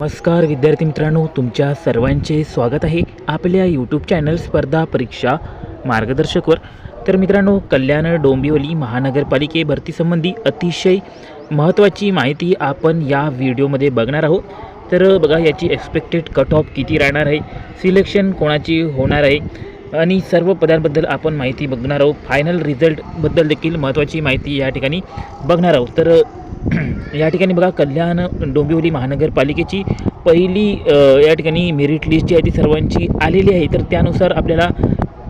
नमस्कार विद्यार्थी मित्रांनो तुमच्या सर्वांचे स्वागत आहे आपल्या यूट्यूब चॅनल स्पर्धा परीक्षा मार्गदर्शकवर. तर मित्रांनो कल्याण डोंबिवली महानगरपालिके भरतीसंबंधी अतिशय महत्त्वाची माहिती आपण या व्हिडिओमध्ये बघणार आहोत. तर बघा याची एक्सपेक्टेड कट ऑफ किती राहणार आहे सिलेक्शन कोणाची होणार आहे आणि सर्व पदांबद्दल आपण माहिती बघणार आहोत. फायनल रिझल्टबद्दल देखील महत्त्वाची माहिती या ठिकाणी बघणार आहोत. तर या ठिकाणी बघा कल्याण डोंबिवली महानगरपालिकेची पहिली या ठिकाणी मेरिट लिस्ट जी आहे ती सर्वांची आलेली आहे. तर त्यानुसार आपल्याला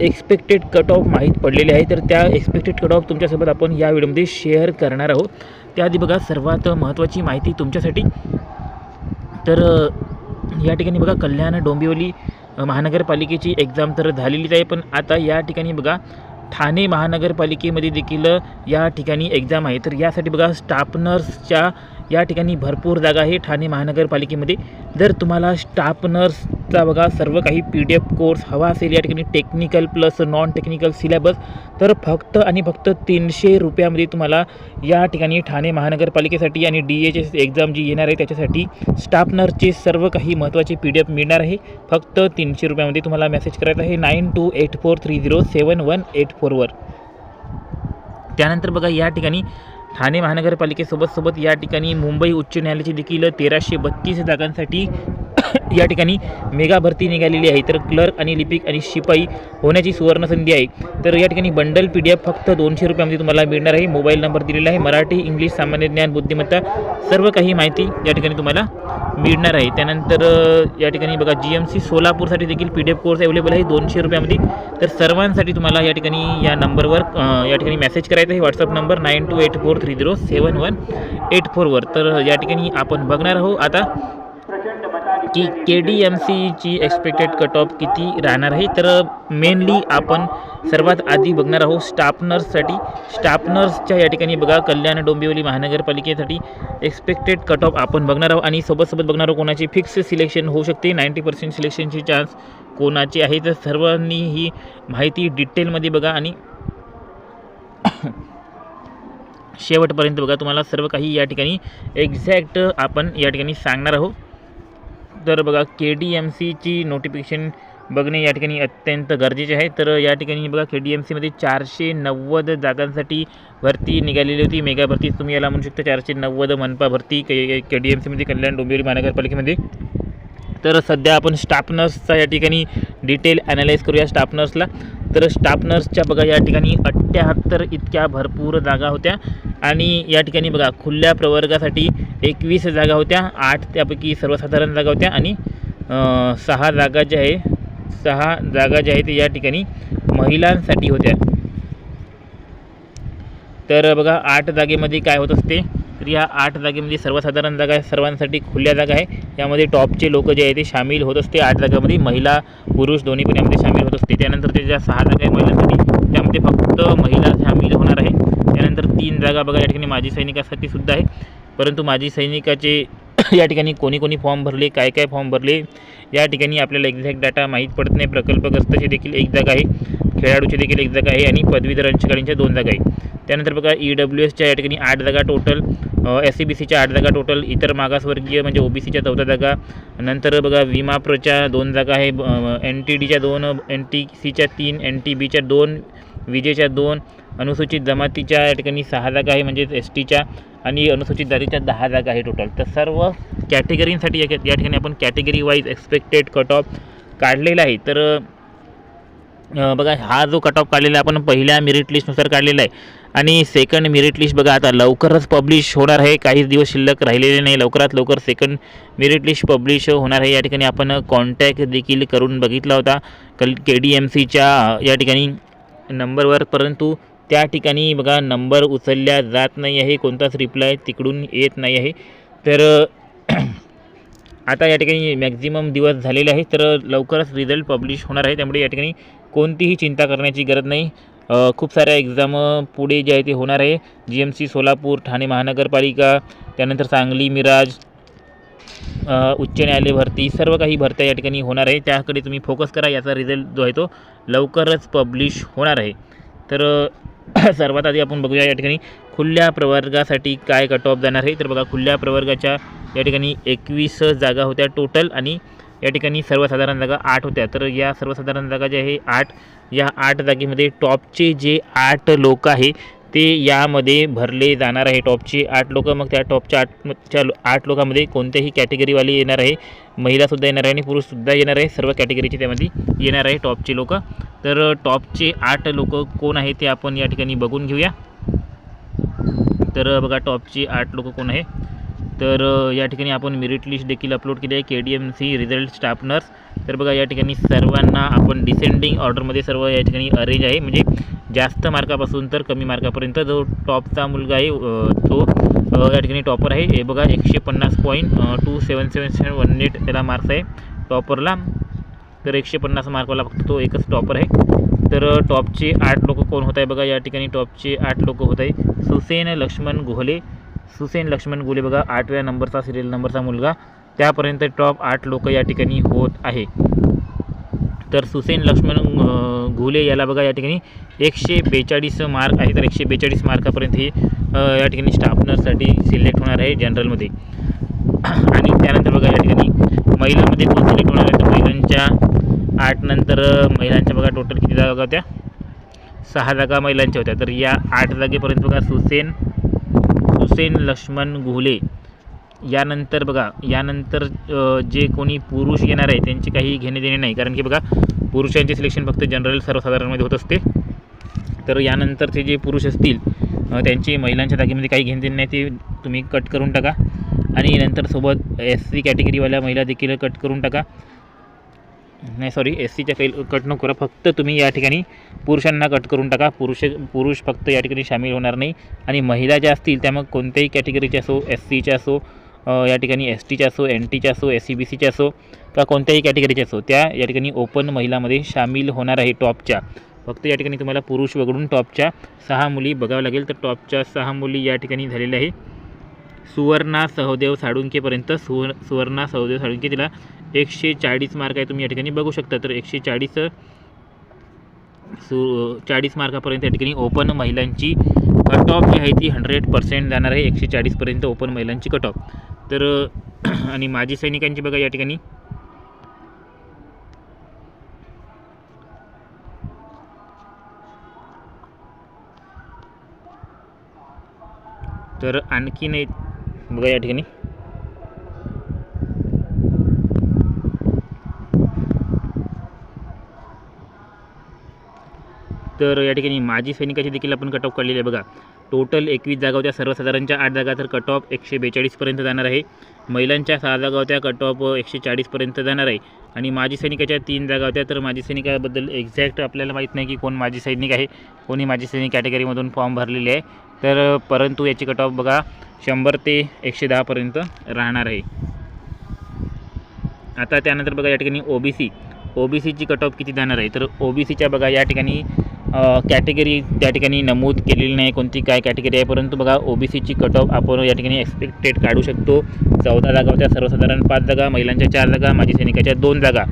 एक्सपेक्टेड कट ऑफ माहीत पडलेले आहे. तर त्या एक्सपेक्टेड कट ऑफ तुमच्यासोबत आपण या व्हिडिओमध्ये शेअर करणार आहोत. त्याआधी बघा सर्वात महत्त्वाची माहिती तुमच्यासाठी. तर या ठिकाणी बघा कल्याण डोंबिवली महानगरपालिकेची एक्झाम तर झालेलीच आहे. पण आता या ठिकाणी बघा ठाणे महानगरपालिकेमध्ये देखील या ठिकाणी एक्झाम आहे. तर यासाठी बघा स्टापनर्सच्या या ठिकाणी भरपूर जागा आहे. ठाणे महानगरपालिकेमध्ये. जर तुम्हाला स्टाफ नर्सचा बघा सर्व काही पी डी एफ कोर्स हवा असेल या ठिकाणी technical plus non technical syllabus तर फक्त आणि फक्त तीनशे रुपयामध्ये तुम्हाला या ठिकाणी ठाणे महानगरपालिकेसाठी आणि डी एच एस एक्झाम जी येणार आहे त्याच्यासाठी स्टाफ नर्सचे सर्व काही महत्त्वाचे पी डी एफ मिळणार आहे. फक्त तीनशे रुपयामध्ये तुम्हाला मेसेज करायचा आहे nine two eight four three zero seven one eight फोरवर त्यानंतर बघा या ठिकाणी ठाणे महानगरपालिकेसोबत सोबत या ठिकाणी मुंबई उच्च न्यायालयाची देखील तेराशे बत्तीस जागांसाठी या ठिकाणी मेगा भरती निघालेली आहे. तर क्लर्क आणि लिपिक आणि शिपाई होण्याची सुवर्ण संधी आहे. तर या ठिकाणी बंडल पी डी एफ फक्त दोनशे रुपयामध्ये तुम्हाला मिळणार आहे. मोबाईल नंबर दिलेला आहे. मराठी इंग्लिश सामान्य ज्ञान बुद्धिमत्ता सर्व काही माहिती या ठिकाणी तुम्हाला मिळणार आहे. त्यानंतर या ठिकाणी बघा जी एम सी सोलापूरसाठी देखील P D F course available आहे. दोनशे रुपयामध्ये. तर सर्वांसाठी तुम्हाला या ठिकाणी या नंबरवर या ठिकाणी मेसेज करायचा आहे. WhatsApp number nine two eight four three zero seven one eight फोरवर तर या ठिकाणी आपण बघणार आहोत. आता की के डी एम सीची एक्सपेक्टेड कट ऑफ किती राहणार आहे? तर मेनली आपण सर्वात आधी बघणार आहोत स्टाफ नर्ससाठी स्टाफ नर्सच्या या ठिकाणी बघा कल्याण डोंबिवली महानगरपालिकेसाठी एक्सपेक्टेड कट ऑफ आपण बघणार आहोत. आणि सोबत सोबत बघणार आहोत कोणाची फिक्स सिलेक्शन होऊ शकते. नाईंटी पर्सेंट सिलेक्शनची चान्स कोणाची आहे? तर सर्वांनी ही माहिती डिटेलमध्ये बघा आणि शेवटपर्यंत बघा तुम्हाला सर्व काही या ठिकाणी एक्झॅक्ट आपण या ठिकाणी सांगणार आहोत. तर बघा के डी एम सीची नोटिफिकेशन बघणे या ठिकाणी अत्यंत गरजेचे आहे. तर या ठिकाणी बघा के डी एम सीमध्ये चारशे नव्वद जागांसाठी भरती निघालेली होती. मेगा भरती तुम्ही याला म्हणू शकता चारशे नव्वद मनपा भरती के के डी एम सीमध्ये कल्याण डोंबिवली महानगरपालिकेमध्ये. तर सध्या आपण स्टाफ नर्सचा या ठिकाणी डिटेल ॲनालाइज करूया स्टाफ नर्सला तर स्टाफ नर्सच्या बघा या ठिकाणी अठ्ठ्याहत्तर इतक्या भरपूर जागा होत्या. आणि या ठिकाणी बघा खुल्या प्रवर्गासाठी एकवीस जागा होत्या आठ त्यापैकी सर्वसाधारण जागा होत्या. आणि सहा जागा ज्या आहे सहा जागा ज्या आहेत ते या ठिकाणी महिलांसाठी होत्या. तर बघा आठ जागेमध्ये काय होत असते? तर या आठ जागेमध्ये सर्वसाधारण जागा आहे सर्वांसाठी खुल्या जागा आहे. यामध्ये टॉपचे लोक जे आहे ते सामील होत असते. आठ जागामध्ये महिला पुरुष दोन्ही पण यामध्ये सामील ते त्यानंतर त्याच्या सहा जागा आहे महिलांसाठी त्यामध्ये फक्त महिला सामील होणार आहे. त्यानंतर तीन जागा बघा या ठिकाणी माजी सैनिकासाठी सुद्धा आहे. परंतु माजी सैनिकाचे या ठिकाणी कोणी कोणी फॉर्म भरले काय काय फॉर्म भरले या ठिकाणी आपल्याला एक्झॅक्ट डाटा माहीत पडत नाही. प्रकल्पग्रस्तची देखील एक जागा आहे. खेळाडूची देखील एक जागा आहे आणि पदवीधर अंशकालीनच्या दोन जागा आहे त्यानंतर बघा ई डब्ल्यू एसच्या या ठिकाणी आठ जागा टोटल एस सी बी सीच्या आठ जागा टोटल इतर मागासवर्गीय म्हणजे ओ बी सीच्या चौदा जागा. नंतर बघा विमाप्रोच्या दोन जागा आहे. एन टी डीच्या दोन एन टी सीच्या तीन एन टी बीच्या दोन विजेच्या दोन अनुसूचित जमातीच्या या ठिकाणी सहा जागा आहे म्हणजेच एस टीच्या आणि अनुसूचित जातीच्या दहा जागा आहे टोटल तर सर्व कॅटेगरींसाठी या या ठिकाणी आपण category wise expected cut off काढलेला आहे. तर बघा हा जो कट ऑफ काढलेला आहे आपण पहिल्या मेरिट लिस्टनुसार काढलेला आहे. आणि सेकंड मेरिट लिस्ट बघा आता लवकरच पब्लिश होणार आहे. काहीच दिवस शिल्लक राहिलेले नाही. लवकरात लवकर सेकंड मेरिट लिस्ट पब्लिश होणार आहे. या ठिकाणी आपण कॉन्टॅक्ट देखील करून बघितला होता. कल के डी एम सीच्या या ठिकाणी नंबरवर परंतु त्या ठिकाणी बघा नंबर उचलल्या जात नाही आहे. कोणताच रिप्लाय तिकडून येत नाही आहे. तर आता या ठिकाणी मॅक्झिमम दिवस झालेले आहेत. तर लवकरच रिझल्ट पब्लिश होणार आहे. त्यामुळे या ठिकाणी कोणतीही चिंता करण्याची गरज नाही. खूप साऱ्या एक्झाम पुढे जे आहे ते होणार आहे. G M C Solapur Thane महानगरपालिका त्यानंतर सांगली मिराज उच्च न्यायालय भरती सर्व काही भरत्या या ठिकाणी होणार आहे. त्याकडे तुम्ही फोकस करा याचा रिझल्ट जो आहे तो लवकरच पब्लिश होणार आहे. तर सर्वात आधी आपण बघूया या ठिकाणी खुल्या प्रवर्गासाठी काय कट ऑफ जाणार आहे. तर बघा खुल्या प्रवर्गाच्या या ठिकाणी एकवीस जागा होत्या टोटल आणि या ठिकाणी सर्वसाधारण जागा आठ होत्या. तर या सर्वसाधारण जागा ज्या आहे आठ या आठ जागेमध्ये टॉपचे जे आठ लोक आहे ते यामध्ये भरले जाणार आहे. टॉपचे आठ लोक मग त्या टॉपच्या आठच्या आठ लोकांमध्ये कोणत्याही कॅटेगरीवाले येणार आहे. महिलासुद्धा येणार आहे आणि पुरुषसुद्धा येणार आहे. सर्व कॅटेगरीचे त्यामध्ये येणार आहे टॉपचे लोक. तर टॉपचे आठ लोक कोण आहे ते आपण या ठिकाणी बघून घेऊया. तर बघा टॉपचे आठ लोक कोण आहे? तर या ठिकाणी आपण मेरिट लिस्ट देखील अपलोड केली आहे K D M C result staff nurse तर बघा या ठिकाणी सर्वांना आपण डिसेंडिंग ऑर्डरमध्ये सर्व या ठिकाणी अरेंज आहे. म्हणजे जास्त मार्कापासून तर कमी मार्कापर्यंत जो टॉपचा मुलगा आहे तो या ठिकाणी टॉपर आहे. हे बघा एकशे पन्नास point two seven seven seven one eight त्याला मार्क्स आहे टॉपरला तर एकशे पन्नास मार्कवाला फक्त तो एकच टॉपर आहे. तर टॉपचे आठ लोक कोण होत आहे बघा या ठिकाणी टॉपचे आठ लोक होत आहे. सुसेन लक्ष्मण गोहले सुसेन लक्ष्मण गोले बघा आठव्या नंबरचा सिरियल नंबरचा मुलगा. त्यापर्यंत टॉप आठ लोक या ठिकाणी होत आहे. तर सुसेन लक्ष्मण अ, घुले याला बघा या ठिकाणी एकशे बेचाळीस मार्क आहे. तर एकशे बेचाळीस मार्कापर्यंत हे या ठिकाणी स्टाफनरसाठी सिलेक्ट होणार आहे जनरलमध्ये आणि त्यानंतर बघा या ठिकाणी महिलांमध्ये कोण सिलेक्ट होणार आहे? तर महिलांच्या आठ नंतर महिलांच्या बघा टोटल किती जागा होत्या? सहा जागा महिलांच्या होत्या. तर या आठ जागेपर्यंत बघा सुसेन हुसेन लक्ष्मण गुहले यानंतर बघा यानंतर जे कोणी पुरुष येणार आहे त्यांचे काही घेणे देणे नाही. कारण की बघा पुरुषांचे सिलेक्शन फक्त जनरल सर्वसाधारणमध्ये होत असते. तर यानंतरचे जे पुरुष असतील त्यांची त्यांचे महिलांच्या जागेमध्ये काही घेणे देणे नाही ते तुम्ही कट करून टाका. आणि नंतर सोबत एस सी कॅटेगरीवाल्या महिला देखील कट करून टाका. नाही सॉरी एस सीच्या कैल कट न करा. फक्त तुम्ही या ठिकाणी पुरुषांना कट करून टाका. पुरुष पुरुष फक्त या ठिकाणी सामील होणार नाही. आणि महिला ज्या असतील त्या मग कोणत्याही कॅटेगरीच्या असो एस सीच्या असो या ठिकाणी एस टीच्या असो एन टीच्या असो एस सी बी सीच्या असो किंवा कोणत्याही कॅटेगरीच्या असो त्या या ठिकाणी ओपन महिलामध्ये सामील होणार आहे टॉपच्या फक्त या ठिकाणी तुम्हाला पुरुष वगळून टॉपच्या सहा मुली बघावं लागेल. तर टॉपच्या सहा मुली या ठिकाणी झालेल्या आहे. सुवर्णा सहदेव साळुंकेपर्यंत सुवर सुवर्णा सहदेव साळुंके तिला एकशे चाळीस मार्क आहे तुम्ही या ठिकाणी बघू शकता. तर एकशे चाळीस सु चाळीस मार्कापर्यंत या ठिकाणी ओपन महिलांची कट ऑफ जी आहे ती हंड्रेड पर्सेंट जाणार आहे. एकशे चाळीसपर्यंत ओपन महिलांची कट ऑफ तर आणि माजी सैनिकांची बघा या ठिकाणी. तर आणखीन एक बघा या ठिकाणी. तर या ठिकाणी माजी सैनिकाची देखील आपण कट ऑफ काढलेली आहे बघा. टोटल एकवीस जागा होत्या. सर्वसाधारणच्या आठ जागा तर कट ऑफ एकशे बेचाळीसपर्यंत जाणार आहे. महिलांच्या सहा जागा होत्या. कट ऑफ एकशे चाळीसपर्यंत जाणार आहे. आणि माजी सैनिकाच्या तीन जागा होत्या. तर माजी सैनिकाबद्दल एक्झॅक्ट आपल्याला माहीत नाही की कोण माजी सैनिक आहे. कोणी माजी सैनिक कॅटेगरीमधून फॉर्म भरलेले आहे. तर परंतु याची कट ऑफ बघा. शंभर ते एकशे दहापर्यंत राहणार आहे. आता त्यानंतर बघा या ठिकाणी O B C O B सीची कट ऑफ किती जाणार आहे? तर ओ बी सीच्या बघा या ठिकाणी कॅटेगरी त्या ठिकाणी नमूद केलेली नाही कोणती काय कॅटेगरी आहे परंतु बघा ओ बी सीची कट ऑफ आपण या ठिकाणी एक्सपेक्टेड काढू शकतो. चौदा जागा होत्या सर्वसाधारण पाच जागा महिलांच्या चार जागा माजी सैनिकाच्या दोन जागा.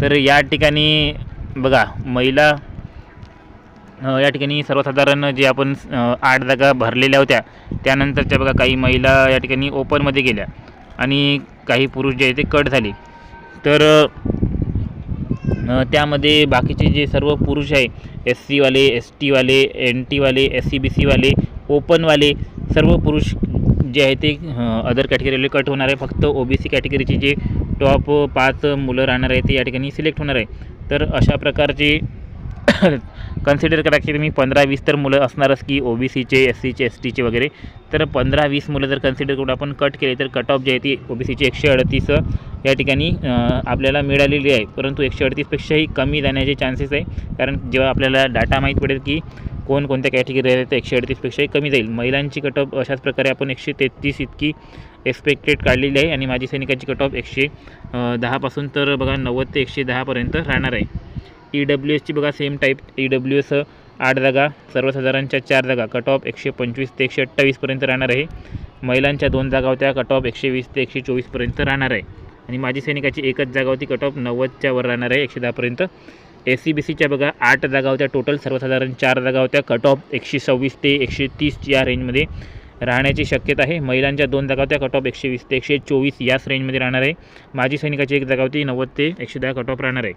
तर या ठिकाणी बघा महिला या ठिकाणी सर्वसाधारण जे आपण आठ जागा भरलेल्या होत्या त्यानंतरच्या बघा काही महिला या ठिकाणी ओपनमध्ये गेल्या आणि काही पुरुष जे आहे ते कट झाले. तर त्यामध्ये बाकीचे जे सर्व पुरुष आहे एस सीवाले एस टीवाले एन टीवाले एस सी बी सीवाले ओपनवाले सर्व पुरुष जे आहे ते अदर कॅटेगरीवाले कट होणार आहे. फक्त ओ बी सी कॅटेगरीचे जे टॉप पाच मुलं राहणार आहे ते या ठिकाणी सिलेक्ट होणार आहे. तर अशा प्रकारचे कन्सिडर करा की तुम्ही पंधरा वीस तर मुलं असणारच की ओ बी सीचे एस सीचे एस टीचे वगैरे. तर पंधरा वीस मुलं जर कन्सिडर करून आपण कट केले तर कट ऑफ जी आहे ती ओ बी सीची एकशे अडतीस या ठिकाणी आपल्याला मिळालेली आहे. परंतु एकशे अडतीसपेक्षाही कमी जाण्याचे चान्सेस आहे. कारण जेव्हा आपल्याला डाटा माहीत पडेल की कोण कोणत्या कॅटेगरी आहे तर एकशे अडतीसपेक्षाही कमी जाईल. महिलांची कट ऑफ अशाच प्रकारे आपण एकशे तेहतीस इतकी एक्सपेक्टेड काढलेली आहे. आणि माजी सैनिकाची कट ऑफ एकशे दहापासून तर बघा नव्वद ते एकशे दहापर्यंत राहणार आहे. ई डब्ल्यू एसची बघा same type E W S आठ जागा सर्वसाधारणच्या चार जागा कट ऑफ एकशे पंचवीस ते एकशे अठ्ठावीसपर्यंत राहणार आहे. महिलांच्या दोन जागा होत्या कट ऑफ एकशे वीस ते एकशे चोवीसपर्यंत राहणार आहे. आणि माजी सैनिकाची एकच जागा होती कट ऑफ नव्वदच्या वर राहणार आहे एकशे दहापर्यंत एस सी बी सीच्या बघा आठ जागा होत्या टोटल सर्वसाधारण चार जागा होत्या कट ऑफ एकशे सव्वीस ते एकशे तीस या रेंजमध्ये राहण्याची शक्यता आहे. महिलांच्या दोन जागा होत्या कट ऑफ एकशे वीस ते एकशे चोवीस याच रेंजमध्ये राहणार आहे. माजी सैनिकाची एक जागा होती नव्वद ते एकशे दहा कट ऑफ राहणार आहे.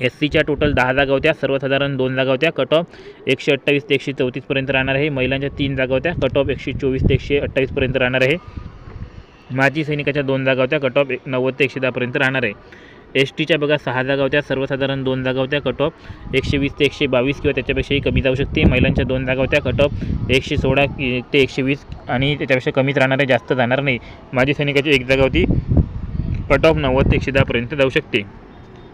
एस सीच्या टोटल दहा जागा होत्या. सर्वसाधारण दोन जागा होत्या. कट ऑफ एकशे अठ्ठावीस ते एकशे चौतीसपर्यंत राहणार आहे. महिलांच्या तीन जागा होत्या. कट ऑफ एकशे चोवीस ते एकशे अठ्ठावीसपर्यंत राहणार आहे. माजी सैनिकाच्या दोन जागा होत्या. कट ऑफ एक नव्वद ते एकशे दहापर्यंत राहणार आहे. एस टीच्या बघा सहा जागा होत्या. सर्वसाधारण दोन जागा होत्या. कट ऑफ एकशे वीस ते एकशे बावीस किंवा त्याच्यापेक्षाही कमी जाऊ शकते. महिलांच्या दोन जागा होत्या. कट ऑफ एकशे सोळा ते एकशे वीस आणि त्याच्यापेक्षा कमीच राहणार आहे. जास्त जाणार नाही. माजी सैनिकाची एक जागा होती. कट ऑफ नव्वद ते एकशे दहापर्यंत जाऊ शकते.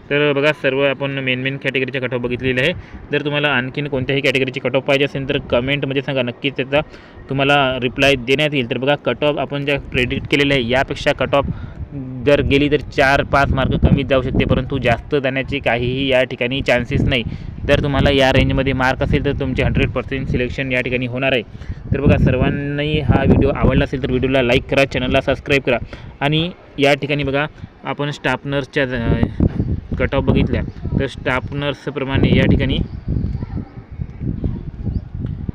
तर बघा सर्व आपण मेन मेन कॅटेगरीचे कट ऑफ बघितलेले आहे. जर तुम्हाला आणखीन कोणत्याही कॅटेगरीची कट ऑफ पाहिजे असेल तर कमेंटमध्ये सांगा. नक्कीच त्याचा तुम्हाला रिप्लाय देण्यात येईल. तर बघा कट आपण ज्या प्रेडिक्ट केलेलं आहे यापेक्षा कट जर गेली तर चार पाच मार्क कमीच जाऊ शकते. परंतु जास्त जाण्याची काहीही या ठिकाणी चान्सेस नाही. जर तुम्हाला या रेंजमध्ये मार्क असेल तर तुमचे हंड्रेड पर्सेंट सिलेक्शन या ठिकाणी होणार आहे. तर बघा सर्वांनाही हा व्हिडिओ आवडला असेल तर व्हिडिओला लाईक करा चॅनलला सबस्क्राईब करा. आणि या ठिकाणी बघा आपण स्टाफ नर्सच्या कट ऑफ बघितल्या तर स्टाफ नर्सप्रमाणे या ठिकाणी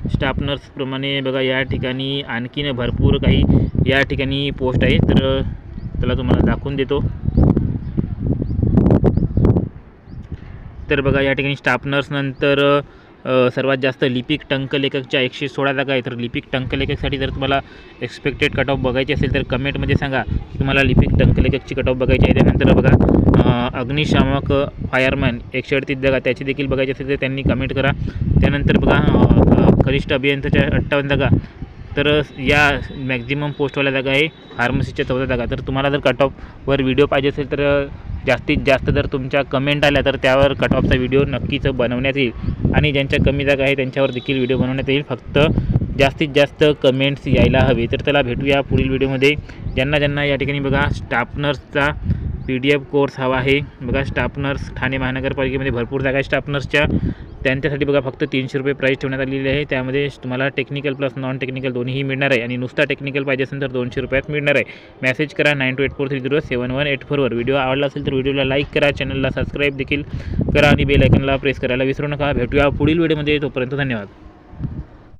स्टाफ नर्सप्रमाणे बघा या ठिकाणी आणखीन भरपूर काही या ठिकाणी पोस्ट आहे तर त्याला तुम्हाला दाखवून देतो. तर बघा या ठिकाणी स्टाफ नंतर सर्वात जास्त लिपिक टंकलेखकच्या एकशे सोळा जागा आहे तर लिपिक टंकलेखकसाठी जर तुम्हाला एक्सपेक्टेड कट ऑफ बघायची असेल तर कमेंटमध्ये सांगा की तुम्हाला लिपिक टंकलेखकची कट ऑफ बघायची आहे. त्यानंतर बघा अग्निशामक फायरमॅन एकशे अडतीस जागा त्याची देखील बघायची असेल तर त्यांनी कमेंट करा. त्यानंतर बघा कनिष्ठ अभियंत्याच्या अठ्ठावन्न जागा. तर या मॅक्झिमम पोस्टवाल्या जागा आहे फार्मसीच्या चौदा जागा. तर तुम्हाला जर कट ऑफवर व्हिडिओ पाहिजे असेल तर जास्तीत जास्त जर तुमच्या कमेंट आल्या तर त्यावर कट ऑफचा व्हिडिओ नक्कीच बनवण्यात येईल. आणि ज्यांच्या कमी जागा आहे त्यांच्यावर देखील व्हिडिओ बनवण्यात येईल. फक्त जास्तीत जास्त कमेंट्स यायला हवे. तर त्याला भेटूया पुढील व्हिडिओमध्ये ज्यांना ज्यांना या ठिकाणी बघा स्टापनर्सचा पी डी एफ कोर्स हवा आहे. बघा स्टापनर्स ठाणे महानगरपालिकेमध्ये भरपूर जागा आहे. स्टापनर्सच्या त्यांच्यासाठी बघा फक्त तीनशे रुपये प्राईस ठेवण्यात आलेली आहे. त्यामध्ये तुम्हाला टेक्निकल प्लस नॉन टेक्निकल दोन्हीही मिळणार आहे. आणि नुसता टेक्निकल पाहिजे असेल तर दोनशे रुपयात मिळणार आहे. मेसेज करा nine two eight four three zero seven one eight फोरवर video आवडला असेल तर व्हिडिओला लाईक करा. चॅनलला सबस्क्राईब देखील करा. आणि बेल आयकनला प्रेस करायला विसरू नका. भेटूया पुढील व्हिडिओमध्ये तोपर्यंत धन्यवाद.